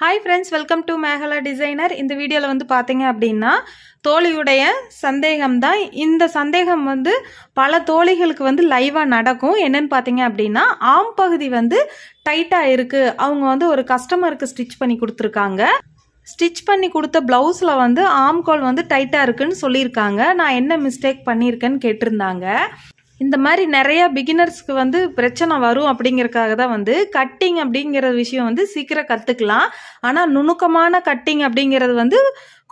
Hi friends welcome to Megala designer இந்த வீடியோவில் வந்து பார்த்தீங்க அப்படின்னா தோழியுடைய சந்தேகம் தான் இந்த சந்தேகம் வந்து பல தோழிகளுக்கு வந்து லைவாக நடக்கும். என்னென்னு பார்த்தீங்க அப்படின்னா ஆம் பகுதி வந்து டைட்டாக இருக்குது அவங்க வந்து ஒரு கஸ்டமருக்கு ஸ்டிச் பண்ணி கொடுத்துருக்காங்க. ஸ்டிச் பண்ணி கொடுத்த ப்ளவுஸில் வந்து ஆம்கோல் வந்து டைட்டாக இருக்குன்னு சொல்லியிருக்காங்க. நான் என்ன மிஸ்டேக் பண்ணியிருக்கேன்னு கேட்டிருந்தாங்க. இந்த மாதிரி நிறையா பிகினர்ஸ்க்கு வந்து பிரச்சனை வரும் அப்படிங்கிறதுக்காக தான் வந்து கட்டிங் அப்படிங்கிற விஷயம் வந்து சீக்கிரம் கற்றுக்கலாம் ஆனால் நுணுக்கமான கட்டிங் அப்படிங்கிறது வந்து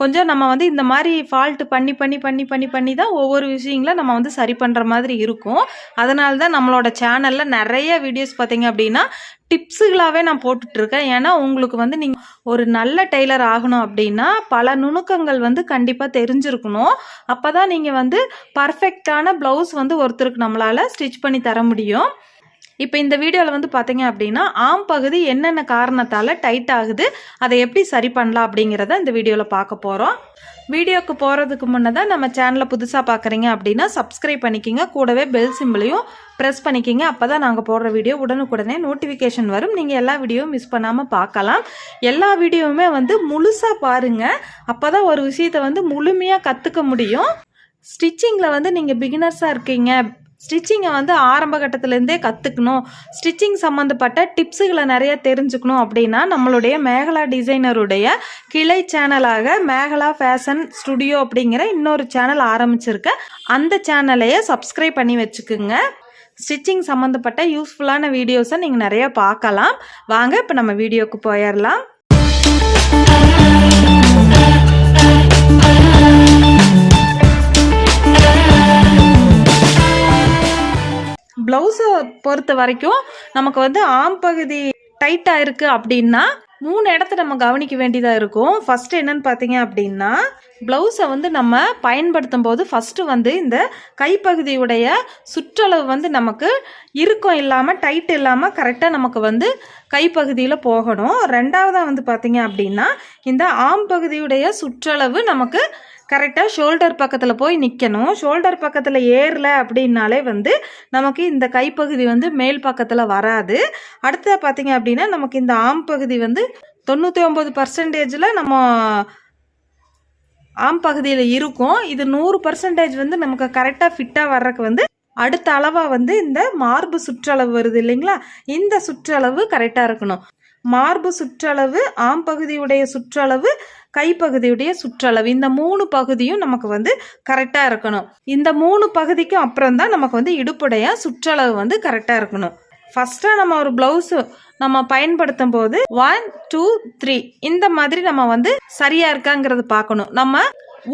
கொஞ்சம் நம்ம வந்து இந்த மாதிரி ஃபால்ட் பண்ணி பண்ணி பண்ணி பண்ணி பண்ணி தான் ஒவ்வொரு விஷயங்களும் நம்ம வந்து சரி பண்ணுற மாதிரி இருக்கும். அதனால தான் நம்மளோட சேனலில் நிறைய வீடியோஸ் பார்த்தீங்க அப்படின்னா டிப்ஸுகளாகவே நான் போட்டுட்ருக்கேன். ஏன்னா உங்களுக்கு வந்து நீங்கள் ஒரு நல்ல டெய்லர் ஆகணும் அப்படின்னா பல நுணுக்கங்கள் வந்து கண்டிப்பாக தெரிஞ்சிருக்கணும். அப்போ தான் நீங்கள் வந்து பர்ஃபெக்டான ப்ளவுஸ் வந்து ஒருத்தருக்கு நம்மளால் ஸ்டிச் பண்ணி தர முடியும். இப்போ இந்த வீடியோவில் வந்து பார்த்தீங்க அப்படின்னா ஆம் பகுதி என்னென்ன காரணத்தால் டைட் ஆகுது அதை எப்படி சரி பண்ணலாம் அப்படிங்கிறத இந்த வீடியோவில் பார்க்க போகிறோம் வீடியோக்கு போகிறதுக்கு முன்னே தான் நம்ம சேனலை புதுசாக பார்க்குறீங்க அப்படின்னா சப்ஸ்கிரைப் பண்ணிக்கிங்க. கூடவே பெல் சிம்பிளையும் ப்ரெஸ் பண்ணிக்கிங்க. அப்போ தான் நாங்கள் போடுற வீடியோ உடனுக்குடனே நோட்டிஃபிகேஷன் வரும். நீங்கள் எல்லா வீடியோவும் மிஸ் பண்ணாமல் பார்க்கலாம் எல்லா வீடியோவுமே வந்து முழுசாக பாருங்கள் அப்போ தான் ஒரு விஷயத்தை வந்து முழுமையாக கற்றுக்க முடியும். ஸ்டிச்சிங்கில் வந்து நீங்கள் பிகினர்ஸாக இருக்கீங்க. ஸ்டிச்சிங்கை வந்து ஆரம்ப கட்டத்துலேருந்தே கற்றுக்கணும் ஸ்டிச்சிங் சம்மந்தப்பட்ட டிப்ஸுகளை நிறைய தெரிஞ்சுக்கணும் அப்படின்னா நம்மளுடைய மேகலா டிசைனருடைய கிளை சேனலாக மேகலா ஃபேஷன் ஸ்டுடியோ அப்படிங்கிற இன்னொரு சேனல் ஆரம்பிச்சிருக்கேன் அந்த சேனலையே சப்ஸ்கிரைப் பண்ணி வச்சுக்குங்க. ஸ்டிச்சிங் சம்மந்தப்பட்ட யூஸ்ஃபுல்லான வீடியோஸை நீங்கள் நிறைய பார்க்கலாம். வாங்க இப்போ நம்ம வீடியோக்கு போயிடலாம். ப்ளவுஸை பொறுத்த வரைக்கும் நமக்கு வந்து ஆம் பகுதி டைட்டாக இருக்குது அப்படின்னா மூணு இடத்த நம்ம கவனிக்க வேண்டியதாக இருக்கும். ஃபஸ்ட்டு என்னன்னு பார்த்தீங்க அப்படின்னா ப்ளவுஸை வந்து நம்ம பயன்படுத்தும் போது ஃபஸ்ட்டு வந்து இந்த கைப்பகுதியுடைய சுற்றளவு வந்து நமக்கு இறுக்கம் இல்லாமல் டைட் இல்லாமல் கரெக்டாக நமக்கு வந்து கைப்பகுதியில் போகணும். ரெண்டாவதாக வந்து பார்த்தீங்க அப்படின்னா இந்த ஆம் பகுதியுடைய சுற்றளவு நமக்கு கரெக்டாக ஷோல்டர் பக்கத்தில் போய் நிற்கணும் ஷோல்டர் பக்கத்தில் ஏறல அப்படின்னாலே வந்து நமக்கு இந்த கைப்பகுதி வந்து மேல் பக்கத்தில் வராது. அடுத்த பார்த்தீங்க அப்படின்னா நமக்கு இந்த ஆம் பகுதி வந்து தொண்ணூற்றி ஒம்பது பர்சன்டேஜில் நம்ம ஆம் பகுதியில் இருக்கும். இது நூறு பர்சன்டேஜ் வந்து நமக்கு கரெக்டாக ஃபிட்டாக வர்றதுக்கு வந்து அடுத்த அளவாக வந்து இந்த மார்பு சுற்றளவு வருது இல்லைங்களா? இந்த சுற்றளவு கரெக்டாக இருக்கணும். மார்பு சுற்றளவு ஆம் பகுதியுடைய சுற்றளவு கைப்பகுதியுடைய சுற்றளவு. இந்த மூணு பகுதியும் நமக்கு வந்து கரெக்டாக இருக்கணும். இந்த மூணு பகுதிக்கும் அப்புறம் தான் நமக்கு வந்து இடுப்புடைய சுற்றளவு வந்து கரெக்டாக இருக்கணும். ஃபஸ்ட்டாக நம்ம ஒரு ப்ளவுஸு நம்ம பயன்படுத்தும் போது ஒன் டூ த்ரீ இந்த மாதிரி நம்ம வந்து சரியாக இருக்காங்கிறது பார்க்கணும். நம்ம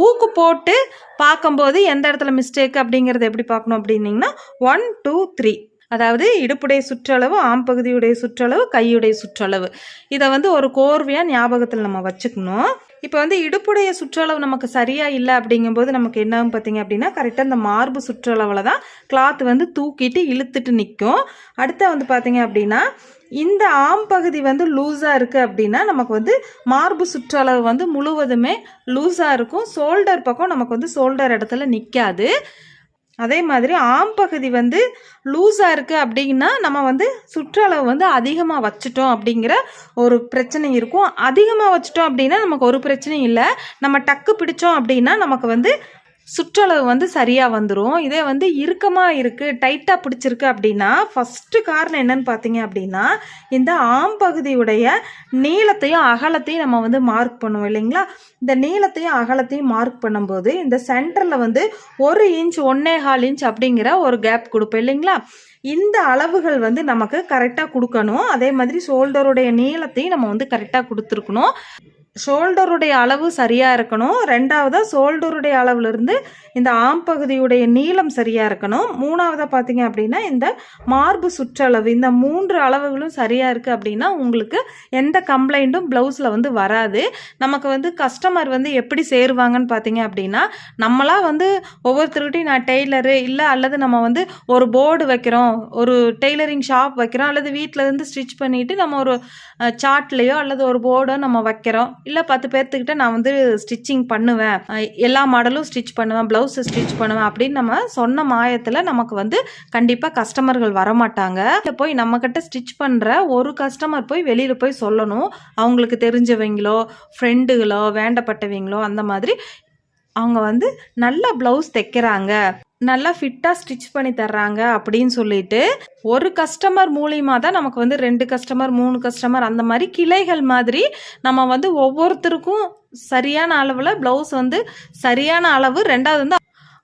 ஊக்கு போட்டு பார்க்கும்போது எந்த இடத்துல மிஸ்டேக் அப்படிங்கிறத எப்படி பார்க்கணும் அப்படின்னிங்கன்னா ஒன் டூ த்ரீ அதாவது இடுப்புடைய சுற்றளவு ஆம்பகுதியுடைய சுற்றளவு கையுடைய சுற்றளவு. இதை வந்து ஒரு கோர்வையாக ஞாபகத்தில் நம்ம வச்சுக்கணும். இப்போ வந்து இடுப்புடைய சுற்றளவு நமக்கு சரியாக இல்லை அப்படிங்கும்போது நமக்கு என்ன பார்த்தீங்க அப்படின்னா கரெக்டாக இந்த மார்பு சுற்றளவில் தான் கிளாத் வந்து தூக்கிட்டு இழுத்துட்டு நிற்கும் அடுத்த வந்து பார்த்தீங்க அப்படின்னா இந்த ஆம் பகுதி வந்து லூஸாக இருக்குது அப்படின்னா நமக்கு வந்து மார்பு சுற்றளவு வந்து முழுவதுமே லூஸாக இருக்கும். ஷோல்டர் பக்கம் நமக்கு வந்து ஷோல்டர் இடத்துல நிற்காது அதே மாதிரி ஆம்பகுதி வந்து லூஸாக இருக்குது அப்படின்னா நம்ம வந்து சுற்றளவு வந்து அதிகமாக வச்சுட்டோம் அப்படிங்கிற ஒரு பிரச்சனை இருக்கும். அதிகமாக வச்சுட்டோம் அப்படின்னா நமக்கு ஒரு பிரச்சனையும் இல்லை. நம்ம டக்கு பிடிச்சோம் அப்படின்னா நமக்கு வந்து சுற்றளவு வந்து சரியாக வந்துடும் இதே வந்து இறுக்கமாக இருக்குது டைட்டாக பிடிச்சிருக்கு அப்படின்னா ஃபஸ்ட்டு காரணம் என்னன்னு பார்த்தீங்க அப்படின்னா இந்த ஆம்பகுதியுடைய நீளத்தையும் அகலத்தையும் நம்ம வந்து மார்க் பண்ணுவோம் இல்லைங்களா? இந்த நீளத்தையும் அகலத்தையும் மார்க் பண்ணும்போது இந்த சென்டரில் வந்து ஒரு இன்ச் ஒன்னே கால் இன்ச் அப்படிங்கிற ஒரு கேப் கொடுப்போம் இல்லைங்களா? இந்த அளவுகள் வந்து நமக்கு கரெக்டாக கொடுக்கணும். அதே மாதிரி ஷோல்டருடைய நீளத்தையும் நம்ம வந்து கரெக்டாக கொடுத்துருக்கணும். ஷோல்டருடைய அளவு சரியாக இருக்கணும். ரெண்டாவதாக ஷோல்டருடைய அளவுலேருந்து இந்த ஆம்பகுதியுடைய நீளம் சரியாக இருக்கணும். மூணாவதாக பார்த்தீங்க அப்படின்னா இந்த மார்பு சுற்றளவு இந்த மூன்று அளவுகளும் சரியாக இருக்குது அப்படின்னா உங்களுக்கு எந்த கம்ப்ளைண்ட்டும் ப்ளவுஸில் வந்து வராது. நமக்கு வந்து கஸ்டமர் வந்து எப்படி சேருவாங்கன்னு பார்த்தீங்க அப்படின்னா நம்மளாம் வந்து ஒவ்வொருத்தருக்கிட்டையும் நான் டெய்லரு இல்லை அல்லது நம்ம வந்து ஒரு போர்டு வைக்கிறோம் ஒரு டெய்லரிங் ஷாப் வைக்கிறோம் அல்லது வீட்டில் இருந்து ஸ்டிச் பண்ணிவிட்டு நம்ம ஒரு சார்ட்லேயோ அல்லது ஒரு போர்டோ நம்ம வைக்கிறோம். இல்லை பத்து பேர்த்துக்கிட்ட நான் வந்து ஸ்டிச்சிங் பண்ணுவேன். எல்லா மாடலும் ஸ்டிச் பண்ணுவேன் ப்ளவுஸ் ஸ்டிச் பண்ணுவேன் அப்படின்னு நம்ம சொன்ன மாயத்தில் நமக்கு வந்து கண்டிப்பாக கஸ்டமர்கள் வரமாட்டாங்க. இல்ல போய் நம்மக்கிட்ட ஸ்டிச் பண்ணுற ஒரு கஸ்டமர் போய் வெளியில் போய் சொல்லணும். அவங்களுக்கு தெரிஞ்சவங்களோ ஃப்ரெண்டுகளோ வேண்டப்பட்டவங்களோ அந்த மாதிரி அவங்க வந்து நல்ல ப்ளவுஸ் தைக்கிறாங்க. நல்லா ஃபிட்டாக ஸ்டிச் பண்ணி தர்றாங்க அப்படின்னு சொல்லிட்டு ஒரு கஸ்டமர் மூலியமாக தான் நமக்கு வந்து ரெண்டு கஸ்டமர் மூணு கஸ்டமர் அந்த மாதிரி கிளைகள் மாதிரி நம்ம வந்து ஒவ்வொருத்தருக்கும் சரியான அளவில் ப்ளவுஸ் வந்து சரியான அளவு ரெண்டாவது வந்து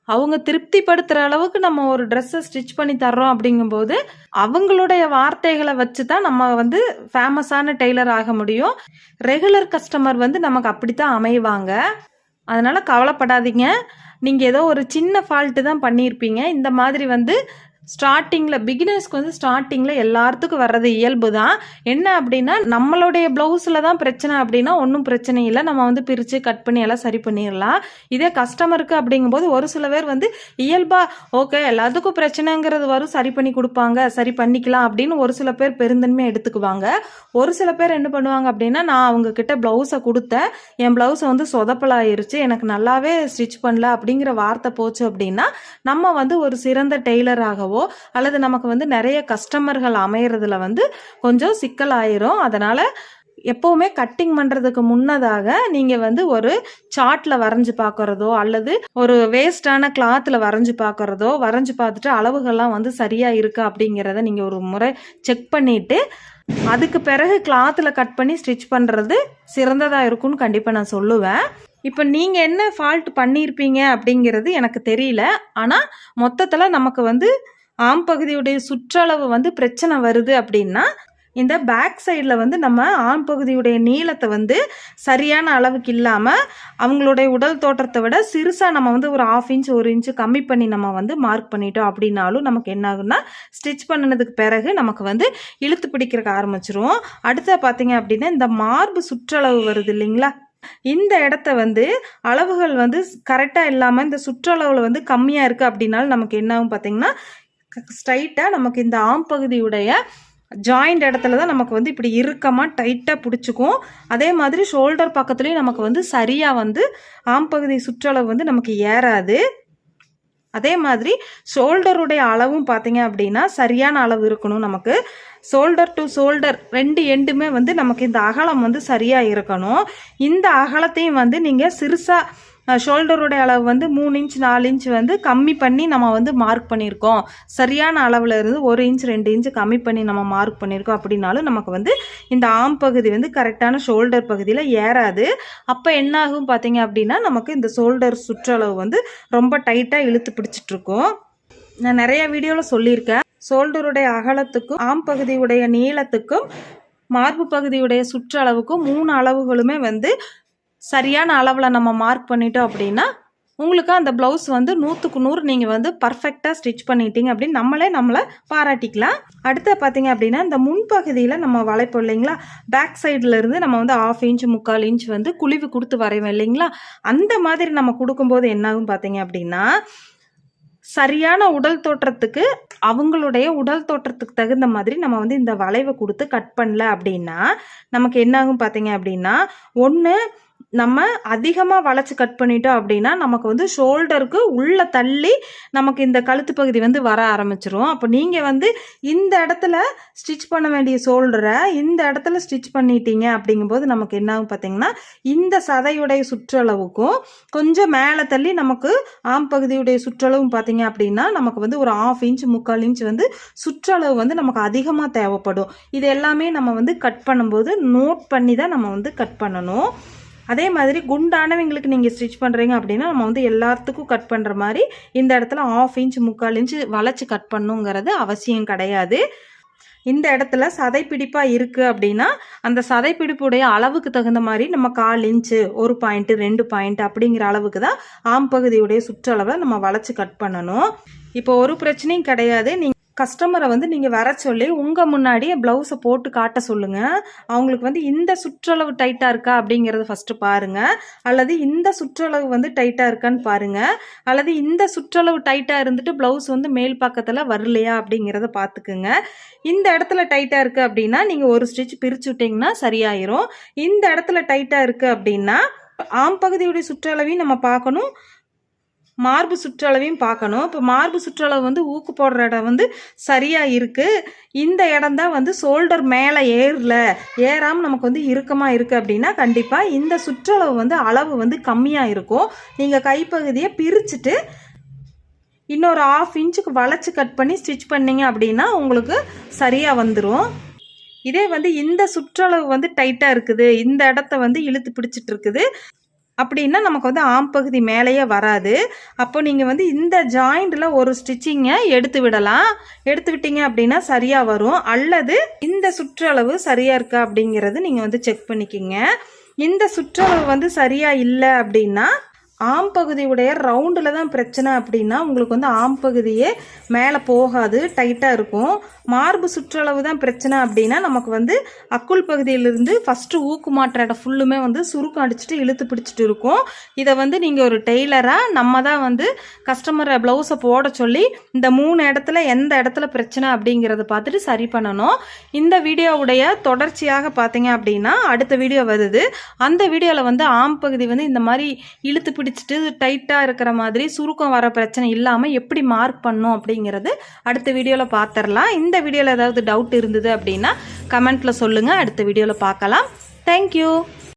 அவங்க திருப்திப்படுத்துகிற அளவுக்கு நம்ம ஒரு ட்ரெஸ்ஸை ஸ்டிச் பண்ணி தர்றோம் அப்படிங்கும்போது அவங்களுடைய வார்த்தைகளை வச்சு தான் நம்ம வந்து ஃபேமஸான டெய்லர் ஆக முடியும். ரெகுலர் கஸ்டமர் வந்து நமக்கு அப்படி தான் அமைவாங்க. அதனால் கவலைப்படாதீங்க. நீங்கள் ஏதோ ஒரு சின்ன ஃபால்ட்டு தான் பண்ணியிருப்பீங்க. இந்த மாதிரி வந்து ஸ்டார்டிங்கில் பிகினர்ஸ்க்கு வந்து ஸ்டார்டிங்கில் எல்லாத்துக்கும் வர்றது இயல்பு தான் என்ன அப்படின்னா நம்மளுடைய ப்ளவுஸில் தான் பிரச்சனை அப்படின்னா ஒன்றும் பிரச்சனை இல்லை. நம்ம வந்து பிரித்து கட் பண்ணி எல்லாம் சரி பண்ணிடலாம் இதே கஸ்டமருக்கு அப்படிங்கும்போது ஒரு சில பேர் வந்து இயல்பாக ஓகே எல்லாத்துக்கும் பிரச்சனைங்கிறது வரும். சரி பண்ணி கொடுப்பாங்க. சரி பண்ணிக்கலாம். அப்படின்னு ஒரு சில பேர் பெருந்தன்மையாக எடுத்துக்குவாங்க. ஒரு சில பேர் என்ன பண்ணுவாங்க அப்படின்னா நான் அவங்கக்கிட்ட ப்ளவுஸை கொடுத்தேன். என் ப்ளவுஸை வந்து சொதப்பலாயிருச்சு. எனக்கு நல்லாவே ஸ்டிச் பண்ணல. அப்படிங்கிற வார்த்தை போச்சு அப்படின்னா நம்ம வந்து ஒரு சிறந்த டெய்லராகவோ அல்லது நமக்கு வந்து நிறைய கஸ்டமர்கள் அமையறதுல வந்து கொஞ்சம் சிக்கலாயிரும். அதனால் எப்போவுமே கட்டிங் பண்ணுறதுக்கு முன்னதாக நீங்கள் வந்து ஒரு சார்ட்டில் வரைஞ்சி பார்க்குறதோ அல்லது ஒரு வேஸ்டான கிளாத்தில் வரைஞ்சி பார்க்குறதோ வரைஞ்சி பார்த்துட்டு அளவுகள்லாம் வந்து சரியாக இருக்கா அப்படிங்கிறத நீங்கள் ஒரு முறை செக் பண்ணிவிட்டு அதுக்கு பிறகு கிளாத்தில் கட் பண்ணி ஸ்டிச் பண்ணுறது சிறந்ததாக இருக்கும்னு கண்டிப்பாக நான் சொல்லுவேன். இப்போ நீங்கள் என்ன ஃபால்ட் பண்ணியிருப்பீங்க அப்படிங்கிறது எனக்கு தெரியல. ஆனால் மொத்தத்தில் நமக்கு வந்து ஆம் பகுதியுடைய சுற்றளவு வந்து பிரச்சனை வருது அப்படின்னா இந்த பேக் சைடில் வந்து நம்ம ஆண் பகுதியுடைய நீளத்தை வந்து சரியான அளவுக்கு இல்லாமல் அவங்களுடைய உடல் தோற்றத்தை விட சிறுசாக நம்ம வந்து ஒரு ஆஃப் இன்ச் ஒரு இன்ச்சு கம்மி பண்ணி நம்ம வந்து மார்க் பண்ணிட்டோம் அப்படின்னாலும் நமக்கு என்ன ஆகுன்னா ஸ்டிச் பண்ணினதுக்கு பிறகு நமக்கு வந்து இழுத்து பிடிக்கிறக்க ஆரம்பிச்சிரும் அடுத்த பார்த்தீங்க அப்படின்னா இந்த மார்பு சுற்றளவு வருது இல்லைங்களா? இந்த இடத்த வந்து அளவுகள் வந்து கரெக்டாக இல்லாமல் இந்த சுற்றளவில் வந்து கம்மியாக இருக்குது அப்படின்னாலும் நமக்கு என்ன ஆகும் பார்த்தீங்கன்னா ஸ்ட்ரைட்டாக நமக்கு இந்த ஆம் பகுதியுடைய ஜாயிண்ட் இடத்துல தான் நமக்கு வந்து இப்படி இறுக்கமாக டைட்டாக பிடிச்சிக்கும். அதே மாதிரி ஷோல்டர் பக்கத்துலேயும் நமக்கு வந்து சரியாக வந்து ஆம் பகுதி சுற்றளவு வந்து நமக்கு ஏறாது. அதே மாதிரி ஷோல்டருடைய அளவும் பார்த்தீங்க அப்படின்னா சரியான அளவு இருக்கணும் நமக்கு. ஷோல்டர் டு ஷோல்டர் ரெண்டு எண்டுமே வந்து நமக்கு இந்த அகலம் வந்து சரியாக இருக்கணும். இந்த அகலத்தையும் வந்து நீங்கள் சிறுசாக ஷோல்டருடைய அளவு வந்து மூணு இன்ச் நாலு இன்ச் வந்து கம்மி பண்ணி நம்ம வந்து மார்க் பண்ணியிருக்கோம். சரியான அளவில் இருந்து ஒரு இன்ச் ரெண்டு இன்ச் கம்மி பண்ணி நம்ம மார்க் பண்ணியிருக்கோம் அப்படின்னாலும் நமக்கு வந்து இந்த ஆம் பகுதி வந்து கரெக்டான ஷோல்டர் பகுதியில் ஏறாது. அப்போ என்ன ஆகும் பார்த்தீங்க அப்படின்னா நமக்கு இந்த ஷோல்டர் சுற்றளவு வந்து ரொம்ப டைட்டாக இழுத்து பிடிச்சிட்ருக்கோம். நான் நிறைய வீடியோவில் சொல்லியிருக்கேன். ஷோல்டருடைய அகலத்துக்கும் ஆம் பகுதியுடைய நீளத்துக்கும் மார்பு பகுதியுடைய சுற்றளவுக்கும் மூணு அளவுகளுமே வந்து சரியான அளவில் நம்ம மார்க் பண்ணிட்டோம் அப்படின்னா உங்களுக்கு அந்த ப்ளவுஸ் வந்து நூற்றுக்கு நூறு நீங்கள் வந்து பர்ஃபெக்டாக ஸ்டிச் பண்ணிட்டீங்க அப்படின்னு நம்மளே நம்மளை பாராட்டிக்கலாம். அடுத்து பார்த்தீங்க அப்படின்னா இந்த முன்பகுதியில் நம்ம வளைப்போம் இல்லைங்களா? பேக் சைடில் இருந்து நம்ம வந்து ஆஃப் இன்ச் முக்கால் இன்ச் வந்து குழிவு கொடுத்து வரைவோம் இல்லைங்களா? அந்த மாதிரி நம்ம கொடுக்கும்போது என்னாகும் பார்த்தீங்க அப்படின்னா சரியான உடல் தோற்றத்துக்கு அவங்களுடைய உடல் தோற்றத்துக்கு தகுந்த மாதிரி நம்ம வந்து இந்த வளைவை கொடுத்து கட் பண்ணல அப்படின்னா நமக்கு என்னாகும் பார்த்தீங்க அப்படின்னா ஒன்று நம்ம அதிகமாக வளைச்சி கட் பண்ணிட்டோம் அப்படின்னா நமக்கு வந்து ஷோல்டருக்கு உள்ள தள்ளி நமக்கு இந்த கழுத்து பகுதி வந்து வர ஆரம்பிச்சிரும். அப்போ நீங்கள் வந்து இந்த இடத்துல ஸ்டிச் பண்ண வேண்டிய ஷோல்டரை இந்த இடத்துல ஸ்டிச் பண்ணிட்டீங்க அப்படிங்கும்போது நமக்கு என்ன ஆகும் பார்த்தீங்கன்னா இந்த சதையுடைய சுற்றளவுக்கும் கொஞ்சம் மேலே தள்ளி நமக்கு ஆம் பகுதியுடைய சுற்றளவும் பார்த்தீங்க அப்படின்னா நமக்கு வந்து ஒரு ஆஃப் இன்ச் முக்கால் இன்ச் வந்து சுற்றளவு வந்து நமக்கு அதிகமாக தேவைப்படும். இது எல்லாமே நம்ம வந்து கட் பண்ணும்போது நோட் பண்ணி தான் நம்ம வந்து கட் பண்ணணும். அதே மாதிரி குண்டானவங்களுக்கு நீங்கள் ஸ்டிச் பண்ணுறீங்க அப்படின்னா நம்ம வந்து எல்லாத்துக்கும் கட் பண்ணுற மாதிரி இந்த இடத்துல ஆஃப் இன்ச் முக்கால் இன்ச் வளைச்சி கட் பண்ணுங்கிறது அவசியம் கிடையாது. இந்த இடத்துல சதைப்பிடிப்பாக இருக்குது அப்படின்னா அந்த சதைப்பிடிப்புடைய அளவுக்கு தகுந்த மாதிரி நம்ம கால் இன்ச்சு ஒரு பாயிண்ட்டு ரெண்டு பாயிண்ட் அப்படிங்கிற அளவுக்கு தான் ஆம் பகுதியுடைய சுற்றளவை நம்ம வளைச்சி கட் பண்ணணும். இப்போ ஒரு பிரச்சனையும் கிடையாது. நீங்கள் கஸ்டமரை வந்து நீங்கள் வர சொல்லி உங்கள் முன்னாடியே ப்ளவுஸை போட்டு காட்ட சொல்லுங்கள் அவங்களுக்கு வந்து இந்த சுற்றளவு டைட்டாக இருக்கா அப்படிங்கிறத ஃபஸ்ட்டு பாருங்கள் அல்லது இந்த சுற்றளவு வந்து டைட்டாக இருக்கான்னு பாருங்கள் அல்லது இந்த சுற்றளவு டைட்டாக இருந்துட்டு ப்ளவுஸ் வந்து மேல் பக்கத்தில் வரலையா அப்படிங்கிறத பார்த்துக்குங்க இந்த இடத்துல டைட்டாக இருக்குது அப்படின்னா நீங்கள் ஒரு ஸ்டிச் பிரித்து விட்டிங்கன்னா சரியாயிரும். இந்த இடத்துல டைட்டாக இருக்குது அப்படின்னா ஆம் பகுதியுடைய சுற்றளவையும் நம்ம பார்க்கணும். மார்பு சுற்றளவையும் பார்க்கணும். இப்போ மார்பு சுற்றளவு வந்து ஊக்கு போடுற இடம் வந்து சரியாக இருக்குது இந்த இடம் தான் வந்து ஷோல்டர் மேலே ஏறல. ஏறாமல் நமக்கு வந்து இறுக்கமாக இருக்குது அப்படின்னா கண்டிப்பாக இந்த சுற்றளவு வந்து அளவு வந்து கம்மியாக இருக்கும். நீங்கள் கைப்பகுதியை பிரிச்சுட்டு இன்னொரு ஆஃப் இன்ச்சுக்கு வளைச்சி கட் பண்ணி ஸ்டிச் பண்ணீங்க அப்படின்னா உங்களுக்கு சரியாக வந்துடும் இதே வந்து இந்த சுற்றளவு வந்து டைட்டாக இருக்குது. இந்த இடத்த வந்து இழுத்து பிடிச்சிட்டு இருக்குது. அப்படின்னா நமக்கு வந்து ஆம் பகுதி மேலேயே வராது. அப்போ நீங்கள் வந்து இந்த ஜாயிண்டில் ஒரு ஸ்டிச்சிங்கை எடுத்து விடலாம். எடுத்து விட்டீங்க அப்படின்னா சரியாக வரும். அல்லது இந்த சுற்றளவு சரியாக இருக்கா அப்படிங்கிறது நீங்கள் வந்து செக் பண்ணிக்கிங்க. இந்த சுற்றளவு வந்து சரியாக இல்லை அப்படின்னா ஆம் பகுதியுடைய ரவுண்டில் தான் பிரச்சனை அப்படின்னா உங்களுக்கு வந்து ஆம் பகுதியே மேலே போகாது டைட்டாக இருக்கும். மார்பு சுற்றளவு தான் பிரச்சனை அப்படின்னா நமக்கு வந்து அக்குள் பகுதியிலிருந்து ஃபஸ்ட்டு ஊக்கு மாற்ற இடம் ஃபுல்லுமே வந்து சுருக்கம் அடிச்சுட்டு இழுத்து பிடிச்சிட்டு இருக்கும். இதை வந்து நீங்கள் ஒரு டெய்லராக நம்ம தான் வந்து கஸ்டமரை ப்ளவுஸை போட சொல்லி இந்த மூணு இடத்துல எந்த இடத்துல பிரச்சனை அப்படிங்கிறத பார்த்துட்டு சரி பண்ணணும். இந்த வீடியோவுடைய தொடர்ச்சியாக பார்த்தீங்க அப்படின்னா அடுத்த வீடியோ வருது. அந்த வீடியோவில் வந்து ஆம் பகுதி வந்து இந்த மாதிரி இழுத்து பிடிச்சிட்டு டைட்டாக இருக்கிற மாதிரி சுருக்கம் வர பிரச்சனை இல்லாமல் எப்படி மார்க் பண்ணும் அப்படிங்கிறது அடுத்த வீடியோவில் பார்த்துடலாம் இந்த வீடியோவில் ஏதாவது டவுட் இருந்தது அப்படின்னா கமெண்ட்டில் சொல்லுங்கள் அடுத்த வீடியோவில் பார்க்கலாம். தேங்க்யூ